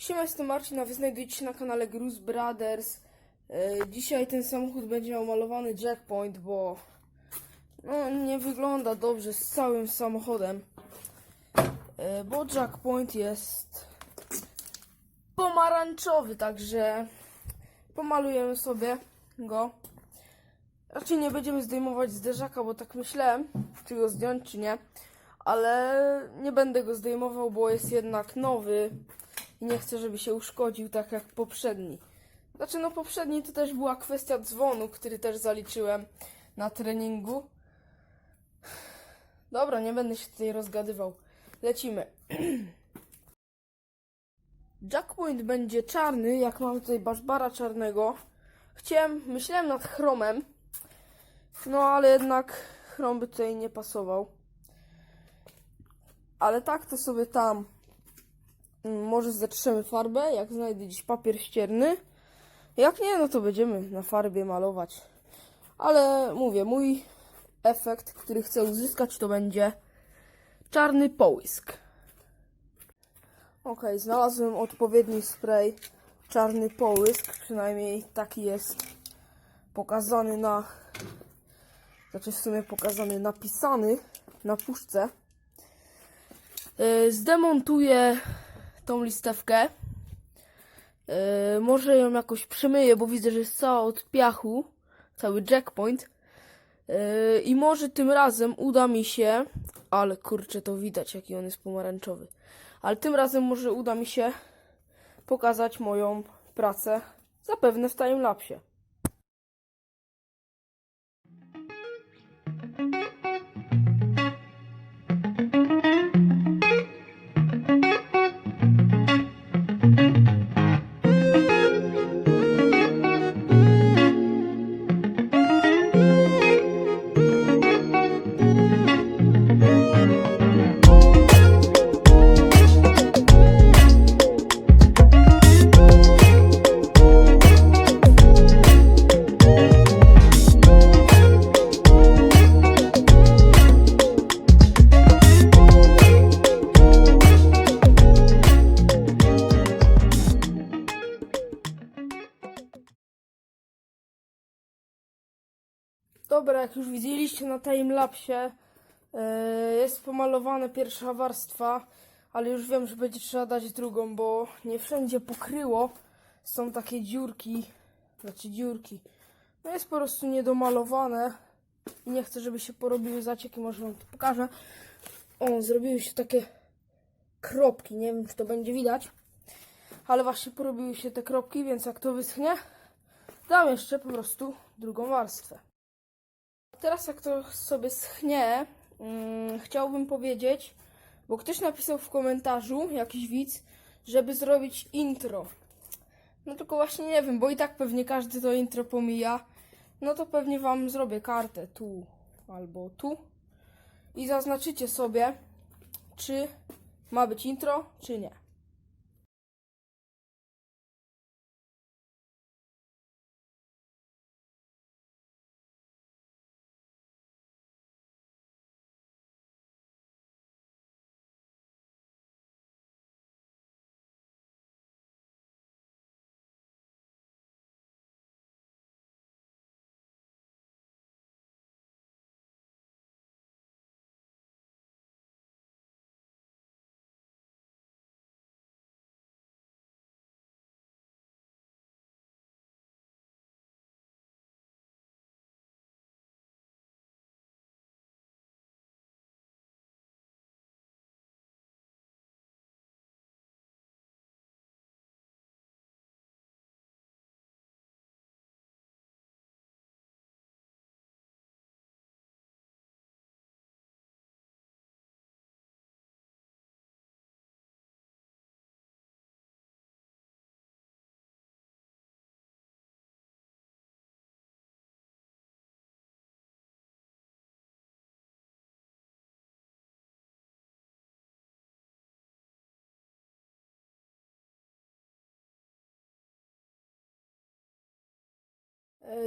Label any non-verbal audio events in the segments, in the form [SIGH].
Siema, jestem Marcin, a wy znajdujecie się na kanale Gruz Brothers. E, Dzisiaj ten samochód będzie miał malowany jackpoint, bo no, nie wygląda dobrze z całym samochodem. E, Bo jackpoint jest pomarańczowy, także pomalujemy sobie go. Raczej nie będziemy zdejmować zderzaka, bo tak myślałem, czy go zdjąć, czy nie. Ale nie będę go zdejmował, bo jest jednak nowy i nie chcę, żeby się uszkodził tak jak poprzedni. Znaczy, no poprzedni to też była kwestia dzwonu, który też zaliczyłem na treningu. Dobra, nie będę się tutaj rozgadywał. Lecimy. [CLEARS THROAT] Jackpoint będzie czarny, jak mam tutaj baszbara czarnego. Chciałem, myślałem nad chromem, no ale jednak chrom by tutaj nie pasował. Ale tak to sobie tam Może zetrzemy farbę, jak znajdę gdzieś papier ścierny. Jak nie, no to będziemy na farbie malować. Ale mówię, mój efekt, który chcę uzyskać, to będzie czarny połysk. Ok, znalazłem odpowiedni spray czarny połysk, przynajmniej taki jest pokazany na, znaczy w sumie pokazany, napisany na puszce. Yy, Zdemontuję tą listewkę. Yy, może ją jakoś przemyję, bo widzę, że jest cała od piachu. Cały jackpoint. Yy, I może tym razem uda mi się. Ale kurczę, to widać, jaki on jest pomarańczowy. Ale tym razem może uda mi się pokazać moją pracę. Zapewne w timelapsie. Dobra, jak już widzieliście na timelapsie, yy, jest pomalowana pierwsza warstwa, ale już wiem, że będzie trzeba dać drugą, bo nie wszędzie pokryło. Są takie dziurki, znaczy dziurki. No jest po prostu niedomalowane i nie chcę, żeby się porobiły zacieki, może wam to pokażę. O, zrobiły się takie kropki, nie wiem, czy to będzie widać, ale właśnie porobiły się te kropki, więc jak to wyschnie, dam jeszcze po prostu drugą warstwę. Teraz jak to sobie schnie, mm, chciałbym powiedzieć, bo ktoś napisał w komentarzu, jakiś widz, żeby zrobić intro. No tylko właśnie nie wiem, bo i tak pewnie każdy to intro pomija. No to pewnie wam zrobię kartę tu albo tu i zaznaczycie sobie, czy ma być intro, czy nie.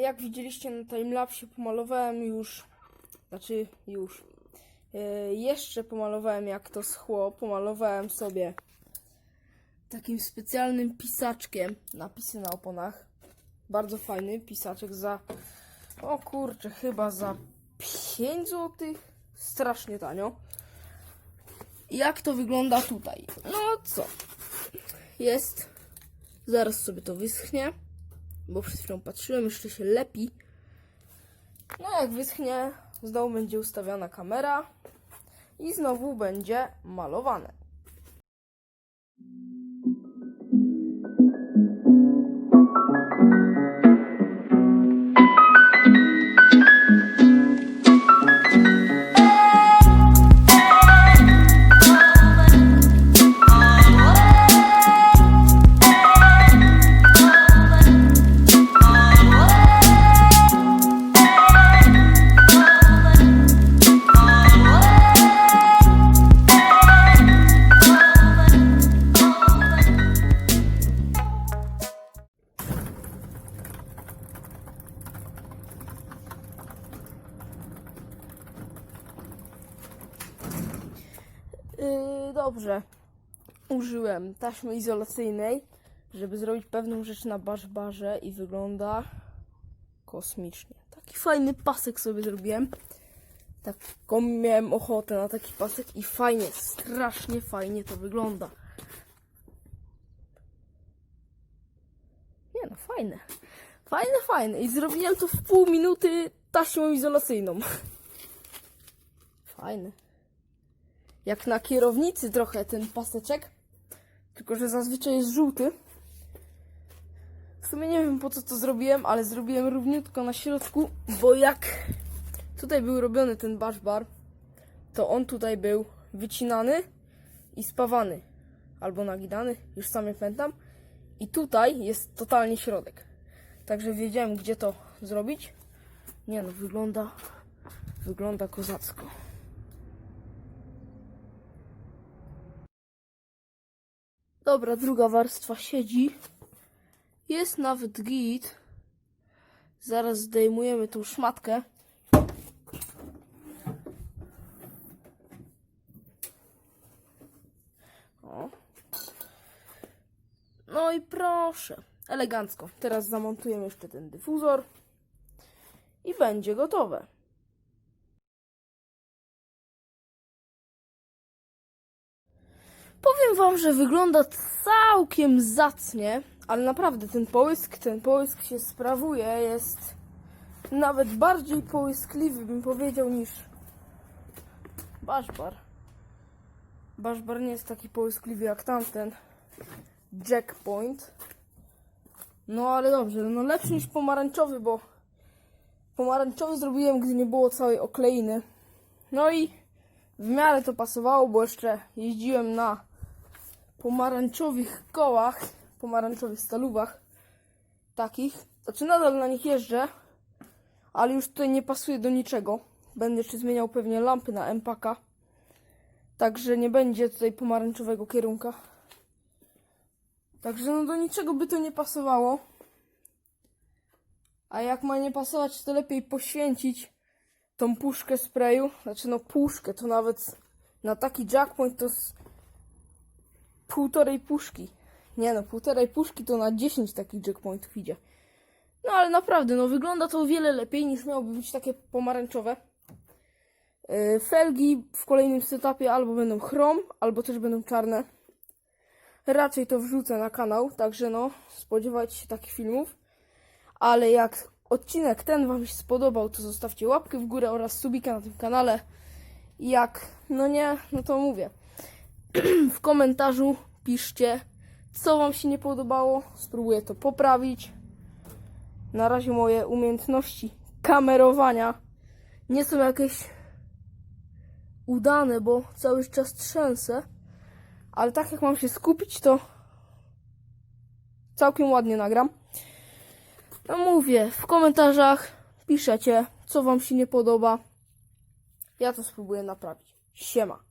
Jak widzieliście na timelapsie, pomalowałem już, znaczy już, e, jeszcze pomalowałem jak to schło, pomalowałem sobie takim specjalnym pisaczkiem. Napisy na oponach. Bardzo fajny pisaczek za. O kurczę, chyba za 5 zł. Strasznie tanio. Jak to wygląda tutaj? No co? Jest. Zaraz sobie to wyschnie. Bo przed chwilą patrzyłem, jeszcze się lepi. No jak wyschnie, znowu będzie ustawiona kamera i znowu będzie malowane. Dobrze. Użyłem taśmy izolacyjnej, żeby zrobić pewną rzecz na baszbarze i wygląda kosmicznie. Taki fajny pasek sobie zrobiłem. Taką miałem ochotę na taki pasek i fajnie, strasznie fajnie to wygląda. Nie no, fajne. Fajne, fajne. I zrobiłem to w pół minuty taśmą izolacyjną. [LAUGHS] Fajne jak na kierownicy trochę ten paseczek, tylko że zazwyczaj jest żółty. W sumie nie wiem po co to zrobiłem, ale zrobiłem równiutko na środku, bo jak tutaj był robiony ten baszbar, to on tutaj był wycinany i spawany, albo nagidany, już sam pamiętam. I tutaj jest totalnie środek. Także wiedziałem gdzie to zrobić. Nie no, wygląda, wygląda kozacko. Dobra, druga warstwa siedzi. Jest nawet git. Zaraz zdejmujemy tą szmatkę. O. No i proszę. Elegancko. Teraz zamontujemy jeszcze ten dyfuzor. I będzie gotowe. Powiem wam, że wygląda całkiem zacnie, ale naprawdę ten połysk, ten połysk się sprawuje, jest nawet bardziej połyskliwy, bym powiedział, niż baszbar. Baszbar nie jest taki połyskliwy jak tamten Jackpoint. No ale dobrze, no lepszy niż pomarańczowy, bo pomarańczowy zrobiłem, gdy nie było całej okleiny. No i w miarę to pasowało, bo jeszcze jeździłem na pomarańczowych kołach, pomarańczowych stalówach takich. Znaczy nadal na nich jeżdżę, ale już tutaj nie pasuje do niczego. Będę jeszcze zmieniał pewnie lampy na MPK. Także nie będzie tutaj pomarańczowego kierunka. Także no do niczego by to nie pasowało. A jak ma nie pasować, to lepiej poświęcić tą puszkę sprayu. Znaczy no puszkę, to nawet na taki jackpoint to półtorej puszki. Nie no, półtorej puszki to na 10 takich jackpointów idzie. No ale naprawdę, no wygląda to o wiele lepiej niż miałoby być takie pomarańczowe. Yy, felgi w kolejnym setupie albo będą chrom, albo też będą czarne. Raczej to wrzucę na kanał, także no, spodziewajcie się takich filmów. Ale jak odcinek ten Wam się spodobał, to zostawcie łapkę w górę oraz subika na tym kanale. Jak no nie, no to mówię. [CLEARS THROAT] w komentarzu piszcie, co Wam się nie podobało. Spróbuję to poprawić. Na razie moje umiejętności kamerowania nie są jakieś udane, bo cały czas trzęsę. Ale tak jak mam się skupić, to całkiem ładnie nagram. No mówię, w komentarzach piszecie, co Wam się nie podoba. Ja to spróbuję naprawić. Siema.